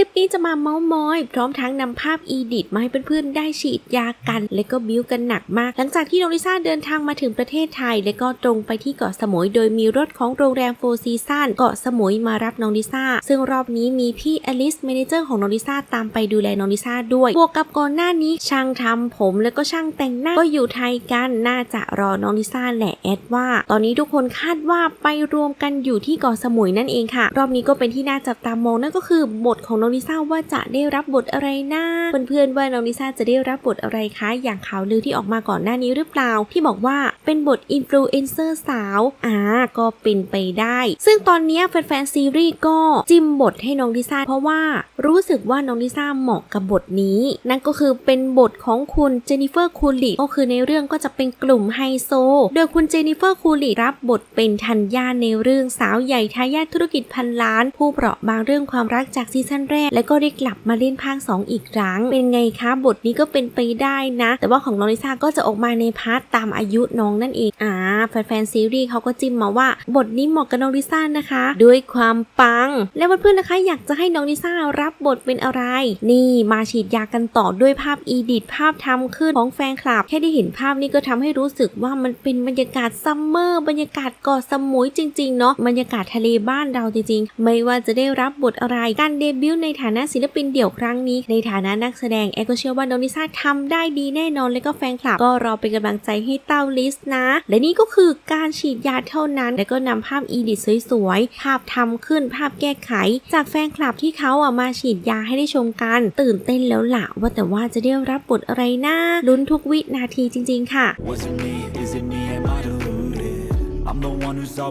ลิปนี้จะมาเมาส์มอย พร้อมทั้งนำภาพอีดิทมาให้เพื่อนๆ ได้ฉีดยากัน และก็บิ้วกันหนักมาก หลังจากที่น้องลิซ่าเดินทางมาถึงประเทศไทย และก็ตรงไปที่เกาะสมุย โดยมีรถของโรงแรมโฟซีซันเกาะสมุยมารับน้องลิซ่า ซึ่งรอบนี้มีพี่อลิสเมนเจอร์ของน้องลิซ่าตามไปดูแลน้องลิซ่าด้วยบวกกับก่อนหน้านี้ช่างทำผมแล้วก็ช่างแต่งหน้าก็อยู่ไทยกันน่าจะรอน้องลิซ่าแหละแอดว่า ตอนนี้ทุกคนคาดว่าไปรวมกันอยู่ที่เกาะสมุยนั่นเองค่ะ รอบนี้ก็เป็นที่น่าจับตามองนั่นก็คือบทของน้ององลิซ่าว่าจะได้รับบทอะไรนะเพื่อนๆว่าน้องลิซ่าจะได้รับบทอะไรคะ อย่างข่าวลือที่ออกมาก่อนหน้านี้หรือเปล่า ที่บอกว่าเป็นบทอินฟลูเอนเซอร์สาวอ่าก็เป็นไปได้ ซึ่งตอนนี้แฟนๆซีรีส์ก็จิ้มบทให้น้องลิซ่าเพราะว่ารู้สึกว่าน้องลิซ่าเหมาะกับบทนี้ นั่นก็คือเป็นบทของคุณเจนนิเฟอร์คูลิก็คือในเรื่องก็จะเป็นกลุ่มไฮโซ โดยคุณเจนนิเฟอร์คูลิรับบทเป็นธัญญาในเรื่องสาวใหญ่ทายาทธุรกิจพันล้าน ผู้เปราะบางเรื่องความรักจากซีซั่นแรกและก็ได้กลับมาเล่นภาค 2 อีกครั้ง เป็นไงคะ บทนี้ก็เป็นไปได้นะ แต่ว่าของน้องลิซ่าก็จะออกมาในพาร์ทตามอายุน้องนั่นเองอ่าแฟนๆซีรีส์เขาก็จิ้มมาว่า บทนี้เหมาะกับน้องลิซ่านะคะ ด้วยความปัง แล้วเพื่อนๆนะคะ อยากจะให้น้องลิซ่ารับบทเป็นอะไร นี่มาฉีดยากันต่อด้วยภาพอีดิทภาพทำขึ้นของแฟนคลับ แค่ได้เห็นภาพนี้ก็ทำให้รู้สึกว่ามันเป็นบรรยากาศซัมเมอร์บรรยากาศเกาะสมุยจริงๆเนาะบรรยากาศทะเลบ้านเราจริงๆ ไม่ว่าจะได้รับบทอะไรการเดบิวต์ในฐานะศิลปินเดี่ยวครั้งนี้ ในฐานะนักแสดงแอร์ก็เชื่อว่าน้องลิซ่าทำได้ดีแน่นอน และก็แฟนคลับก็รอเป็นกำลังใจให้เต้าลิสนะ และนี่ก็คือการฉีดยาเท่านั้น แล้วก็นำภาพอีดิทสวยๆ ภาพทำขึ้นภาพแก้ไข จากแฟนคลับที่เขาอะมาฉีดยาให้ได้ชมกัน ตื่นเต้นแล้วล่ะว่าแต่ว่าจะได้รับบทอะไรนะลุ้นทุกวินาทีจริง ๆ ค่ะ I'm the one who's always